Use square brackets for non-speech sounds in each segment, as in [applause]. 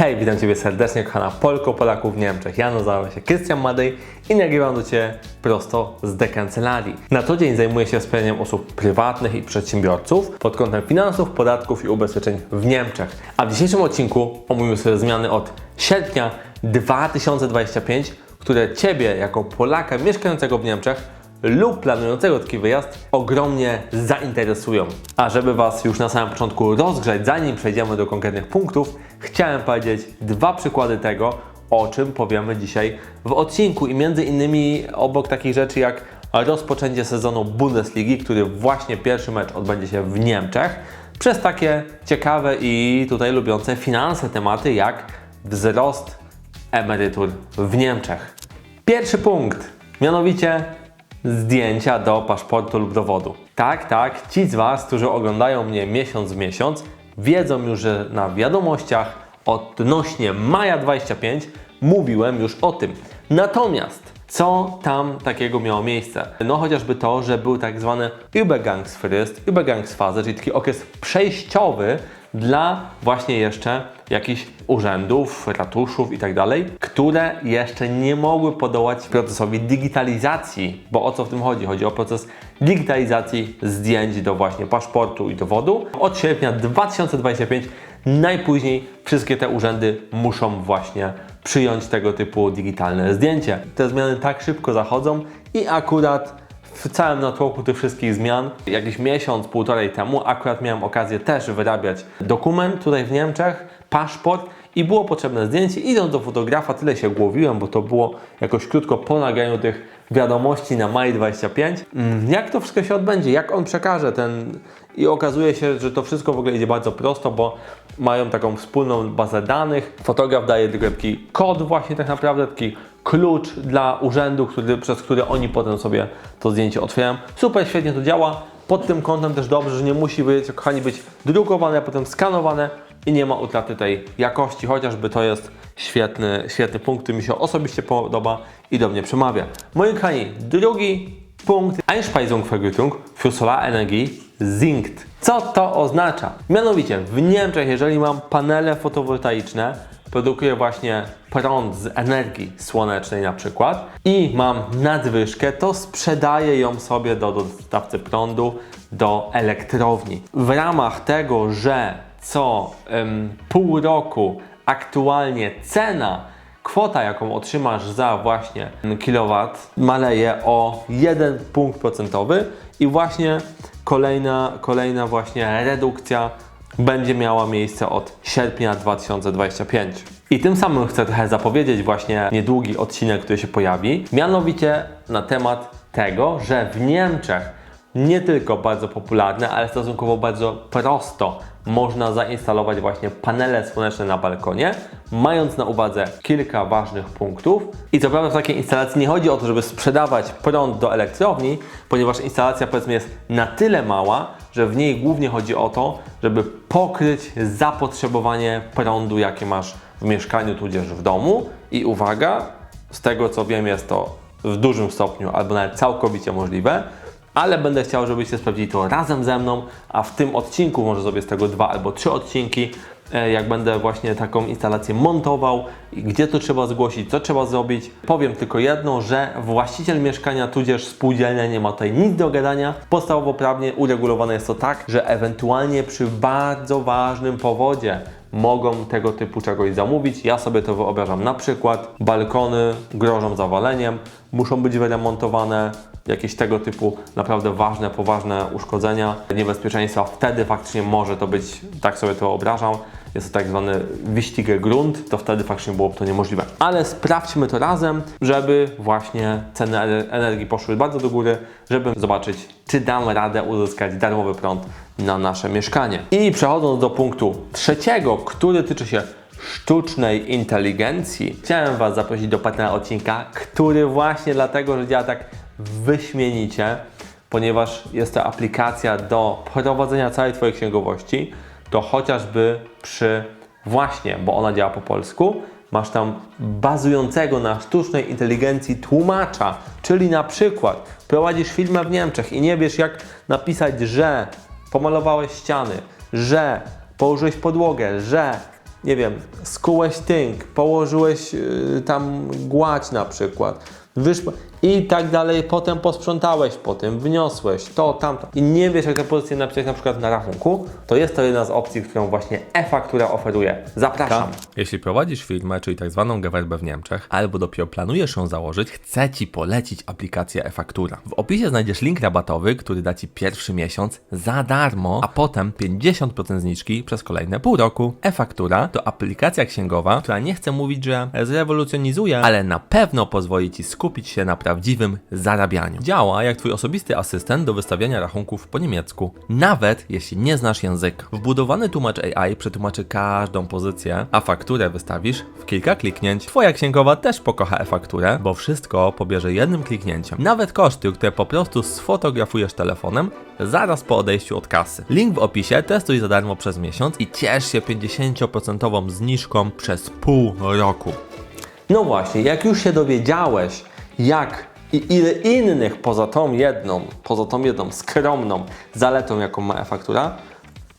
Hej, witam Ciebie serdecznie, kochana Polko, Polaków w Niemczech. Ja nazywam się Krystian Madej i nagrywam do Ciebie prosto z dekancelarii. Na co dzień zajmuję się wspieraniem osób prywatnych i przedsiębiorców pod kątem finansów, podatków i ubezpieczeń w Niemczech. A w dzisiejszym odcinku omówimy sobie zmiany od sierpnia 2025, które Ciebie jako Polaka mieszkającego w Niemczech lub planującego taki wyjazd ogromnie zainteresują. A żeby Was już na samym początku rozgrzać, zanim przejdziemy do konkretnych punktów, chciałem powiedzieć dwa przykłady tego, o czym powiemy dzisiaj w odcinku i między innymi obok takich rzeczy jak rozpoczęcie sezonu Bundesligi, który właśnie pierwszy mecz odbędzie się w Niemczech, przez takie ciekawe i tutaj lubiące finanse tematy jak wzrost emerytur w Niemczech. Pierwszy punkt, mianowicie zdjęcia do paszportu lub dowodu. Tak, tak, ci z Was, którzy oglądają mnie miesiąc w miesiąc, wiedzą już, że na wiadomościach odnośnie maja 25 mówiłem już o tym. Natomiast co tam takiego miało miejsce? No chociażby to, że był tak zwany Übergangsfrist, Übergangsphase, czyli taki okres przejściowy dla właśnie jeszcze jakichś urzędów, ratuszów i tak które jeszcze nie mogły podołać procesowi digitalizacji. Bo o co w tym chodzi? Chodzi o proces digitalizacji zdjęć do właśnie paszportu i dowodu. Od sierpnia 2025 najpóźniej wszystkie te urzędy muszą właśnie przyjąć tego typu digitalne zdjęcie. Te zmiany tak szybko zachodzą i akurat w całym natłoku tych wszystkich zmian, jakiś miesiąc, półtorej temu, akurat miałem okazję też wyrabiać dokument tutaj w Niemczech, paszport i było potrzebne zdjęcie. Idąc do fotografa, tyle się głowiłem, bo to było jakoś krótko po nagraniu tych wiadomości na maj 25. Mm, Jak to wszystko się odbędzie? Jak on przekaże ten... I okazuje się, że to wszystko w ogóle idzie bardzo prosto, bo mają taką wspólną bazę danych. Fotograf daje tylko taki kod właśnie tak naprawdę, taki klucz dla urzędu, który, przez który oni potem sobie to zdjęcie otwierają. Super, świetnie to działa. Pod tym kątem też dobrze, że nie musi być, kochani, być drukowane, a potem skanowane i nie ma utraty tej jakości, chociażby to jest świetny, świetny punkt, który mi się osobiście podoba i do mnie przemawia. Moi kochani, drugi punkt Einspeisungsvergütung für Solarenergie sinkt. Co to oznacza? Mianowicie w Niemczech, jeżeli mam panele fotowoltaiczne, produkuję właśnie prąd z energii słonecznej na przykład i mam nadwyżkę, to sprzedaję ją sobie do dostawcy prądu, do elektrowni. W ramach tego, że co em, pół roku aktualnie cena kwota, jaką otrzymasz za właśnie kilowat, maleje o 1 punkt procentowy i właśnie kolejna, kolejna właśnie redukcja będzie miała miejsce od sierpnia 2025. I tym samym chcę trochę zapowiedzieć właśnie niedługi odcinek, który się pojawi, mianowicie na temat tego, że w Niemczech nie tylko bardzo popularne, ale stosunkowo bardzo prosto można zainstalować właśnie panele słoneczne na balkonie, mając na uwadze kilka ważnych punktów. I co prawda w takiej instalacji nie chodzi o to, żeby sprzedawać prąd do elektrowni, ponieważ instalacja powiedzmy jest na tyle mała, że w niej głównie chodzi o to, żeby pokryć zapotrzebowanie prądu, jakie masz w mieszkaniu tudzież w domu. I uwaga, z tego co wiem jest to w dużym stopniu albo nawet całkowicie możliwe, ale będę chciał, żebyście sprawdzili to razem ze mną, a w tym odcinku, może zrobię z tego dwa albo trzy odcinki, jak będę właśnie taką instalację montował, gdzie to trzeba zgłosić, co trzeba zrobić. Powiem tylko jedno, że właściciel mieszkania tudzież spółdzielnia nie ma tutaj nic do gadania. Podstawowo prawnie uregulowane jest to tak, że ewentualnie przy bardzo ważnym powodzie mogą tego typu czegoś zamówić. Ja sobie to wyobrażam. Na przykład balkony grożą zawaleniem, muszą być wyremontowane, jakieś tego typu naprawdę ważne, poważne uszkodzenia, niebezpieczeństwa. Wtedy faktycznie może to być, tak sobie to wyobrażam, jest to tak zwany wyścig grunt, to wtedy faktycznie byłoby to niemożliwe. Ale sprawdźmy to razem, żeby właśnie ceny ener- energii poszły bardzo do góry, żeby zobaczyć, czy dam radę uzyskać darmowy prąd na nasze mieszkanie. I przechodząc do punktu trzeciego, który tyczy się sztucznej inteligencji, chciałem Was zaprosić do partnera odcinka, który właśnie dlatego, że działa tak wyśmienicie, ponieważ jest to aplikacja do prowadzenia całej Twojej księgowości, to chociażby przy właśnie, bo ona działa po polsku, masz tam bazującego na sztucznej inteligencji tłumacza, czyli na przykład prowadzisz firmę w Niemczech i nie wiesz jak napisać, że pomalowałeś ściany, że położyłeś podłogę, że nie wiem, skułeś tynk, położyłeś yy, tam gładź na przykład, wyszło i tak dalej, potem posprzątałeś, potem wniosłeś to, tamto i nie wiesz, jak tę pozycję napisać na przykład na rachunku, to jest to jedna z opcji, którą właśnie e-faktura oferuje. Zapraszam. Jeśli prowadzisz firmę, czyli tak zwaną w Niemczech, albo dopiero planujesz ją założyć, chcę Ci polecić aplikację e-faktura. W opisie znajdziesz link rabatowy, który da Ci pierwszy miesiąc za darmo, a potem 50% zniżki przez kolejne pół roku. E-faktura to aplikacja księgowa, która nie chcę mówić, że zrewolucjonizuje, ale na pewno pozwoli Ci skupić się na prawdziwym zarabianiu. Działa jak Twój osobisty asystent do wystawiania rachunków po niemiecku, nawet jeśli nie znasz języka. Wbudowany tłumacz AI przetłumaczy każdą pozycję, a fakturę wystawisz w kilka kliknięć. Twoja księgowa też pokocha e-fakturę, bo wszystko pobierze jednym kliknięciem. Nawet koszty, które po prostu sfotografujesz telefonem zaraz po odejściu od kasy. Link w opisie, testuj za darmo przez miesiąc i ciesz się 50% zniżką przez pół roku. No właśnie, jak już się dowiedziałeś, jak i ile innych poza tą jedną, poza tą jedną skromną zaletą, jaką ma e-faktura,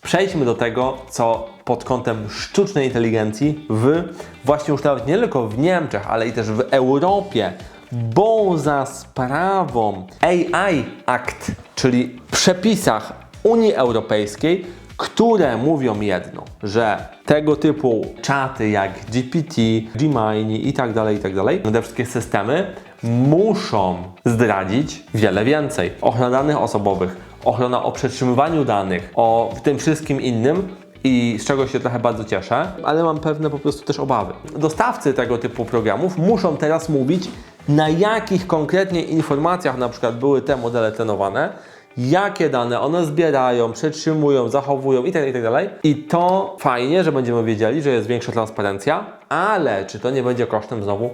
przejdźmy do tego, co pod kątem sztucznej inteligencji w właśnie już nawet nie tylko w Niemczech, ale i też w Europie, bo za sprawą AI Act, czyli przepisach Unii Europejskiej, które mówią jedno, że tego typu czaty jak GPT, Gemini i tak dalej, i tak dalej, te wszystkie systemy muszą zdradzić wiele więcej. Ochrona danych osobowych, ochrona o przetrzymywaniu danych, o tym wszystkim innym, i z czego się trochę bardzo cieszę, ale mam pewne po prostu też obawy. Dostawcy tego typu programów muszą teraz mówić, na jakich konkretnie informacjach na przykład były te modele trenowane, jakie dane one zbierają, przetrzymują, zachowują itd., itd. I to fajnie, że będziemy wiedzieli, że jest większa transparencja, ale czy to nie będzie kosztem znowu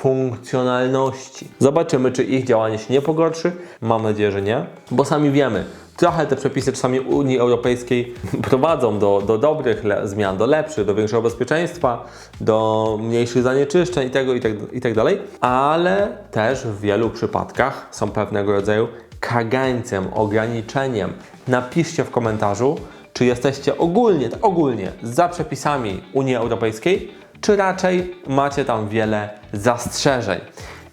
funkcjonalności? Zobaczymy, czy ich działanie się nie pogorszy. Mam nadzieję, że nie, bo sami wiemy, trochę te przepisy czasami Unii Europejskiej [laughs] prowadzą do, do dobrych zmian, do lepszych, do większego bezpieczeństwa, do mniejszych zanieczyszczeń i tego i tak, ale też w wielu przypadkach są pewnego rodzaju kagańcem, ograniczeniem. Napiszcie w komentarzu, czy jesteście ogólnie, ogólnie za przepisami Unii Europejskiej, czy raczej macie tam wiele zastrzeżeń.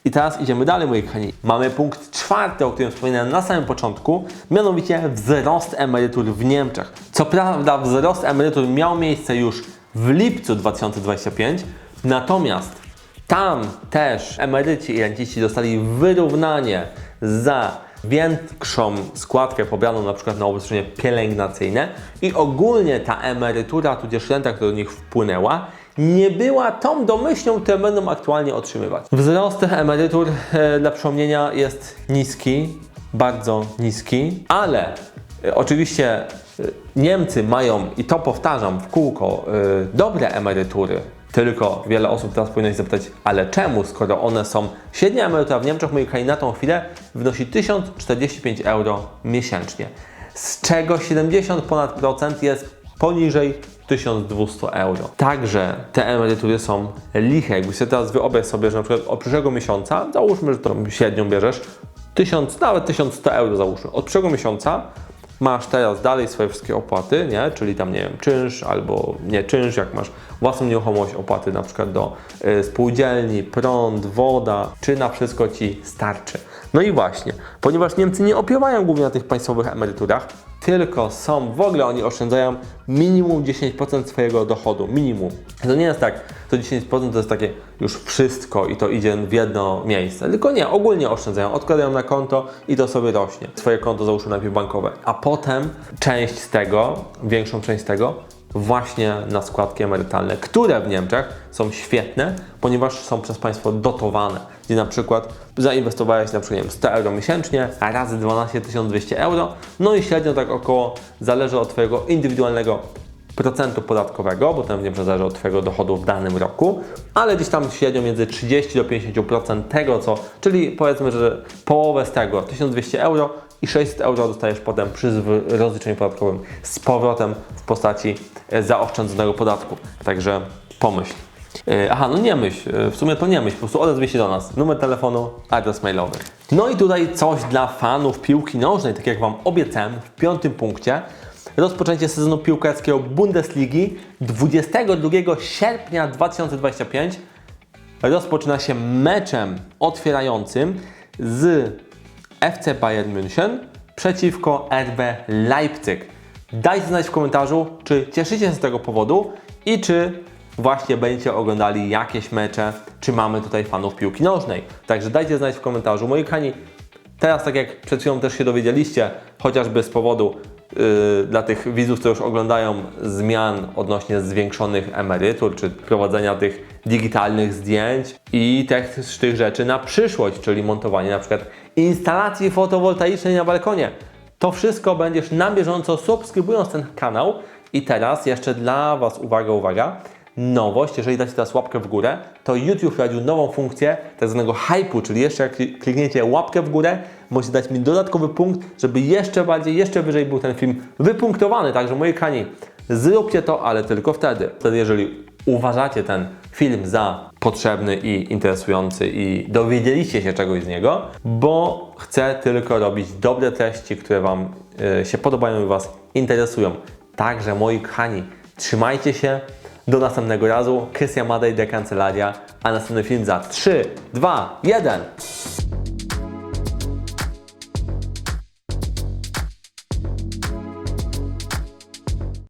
I teraz idziemy dalej, moi kochani. Mamy punkt czwarty, o którym wspominałem na samym początku, mianowicie wzrost emerytur w Niemczech. Co prawda wzrost emerytur miał miejsce już w lipcu 2025, natomiast tam też emeryci i renciści dostali wyrównanie za większą składkę pobraną na przykład na ubezpieczenie pielęgnacyjne i ogólnie ta emerytura tudzież renta, która do nich wpłynęła, nie była tą domyślną, którą będą aktualnie otrzymywać. Wzrost tych emerytur e, dla przypomnienia jest niski, bardzo niski, ale e, oczywiście e, Niemcy mają, i to powtarzam w kółko, e, dobre emerytury. Tylko wiele osób teraz powinno się zapytać, ale czemu, skoro one są, średnia emerytura w Niemczech, moi kraju na tą chwilę wynosi 1045 euro miesięcznie, z czego 70 ponad procent jest poniżej 1200 euro. Także te emerytury są liche. Jakbyś teraz wyobraź sobie, że na przykład od przyszłego miesiąca, załóżmy, że tą średnią bierzesz, 1000, nawet 1100 euro załóżmy, od przyszłego miesiąca masz teraz dalej swoje wszystkie opłaty, nie? czyli tam, nie wiem, czynsz albo nie czynsz, jak masz własną nieruchomość, opłaty na przykład do y, spółdzielni, prąd, woda, czy na wszystko Ci starczy. No i właśnie, ponieważ Niemcy nie opiewają głównie na tych państwowych emeryturach, tylko są, w ogóle oni oszczędzają minimum 10% swojego dochodu, minimum. To nie jest tak, to 10% to jest takie już wszystko i to idzie w jedno miejsce, tylko nie, ogólnie oszczędzają, odkładają na konto i to sobie rośnie. Swoje konto załóżmy najpierw bankowe, a potem część z tego, większą część z tego właśnie na składki emerytalne, które w Niemczech są świetne, ponieważ są przez państwo dotowane, gdzie na przykład zainwestowałeś na przykład nie wiem, 100 euro miesięcznie, razy 12 200 euro, no i średnio tak około, zależy od Twojego indywidualnego procentu podatkowego, bo ten w Niemczech zależy od Twojego dochodu w danym roku, ale gdzieś tam średnio między 30 do 50% tego, co, czyli powiedzmy, że połowę z tego, 1200 euro i 600 euro dostajesz potem przy rozliczeniu podatkowym z powrotem w postaci e, zaoszczędzonego podatku. Także pomyśl. E, Aha, no nie myśl, e, w sumie to nie myśl, po prostu odezwij się do nas. Numer telefonu, adres mailowy. No i tutaj coś dla fanów piłki nożnej, tak jak Wam obiecałem w piątym punkcie. rozpoczęcie sezonu piłkarskiego Bundesligi 22 sierpnia 2025 rozpoczyna się meczem otwierającym z FC Bayern München przeciwko RB Leipzig. Dajcie znać w komentarzu, czy cieszycie się z tego powodu i czy właśnie będziecie oglądali jakieś mecze, czy mamy tutaj fanów piłki nożnej. Także dajcie znać w komentarzu. Moi kochani, teraz tak jak przed chwilą też się dowiedzieliście, chociażby z powodu yy, dla tych widzów, którzy już oglądają zmian odnośnie zwiększonych emerytur, czy prowadzenia tych digitalnych zdjęć i też tych rzeczy na przyszłość, czyli montowanie na przykład instalacji fotowoltaicznej na balkonie. To wszystko będziesz na bieżąco subskrybując ten kanał. I teraz jeszcze dla Was, uwaga, uwaga, nowość, jeżeli dacie teraz łapkę w górę, to YouTube wprowadził nową funkcję tak zwanego hype'u, czyli jeszcze jak kli- klikniecie łapkę w górę, możecie dać mi dodatkowy punkt, żeby jeszcze bardziej, jeszcze wyżej był ten film wypunktowany. Także moi kani, zróbcie to, ale tylko wtedy. Wtedy, jeżeli uważacie ten film za potrzebny i interesujący i dowiedzieliście się czegoś z niego, bo chcę tylko robić dobre treści, które Wam y, się podobają i Was interesują. Także moi kochani, trzymajcie się. Do następnego razu. Krystian Madej de Kancelaria, a następny film za 3, 2, 1.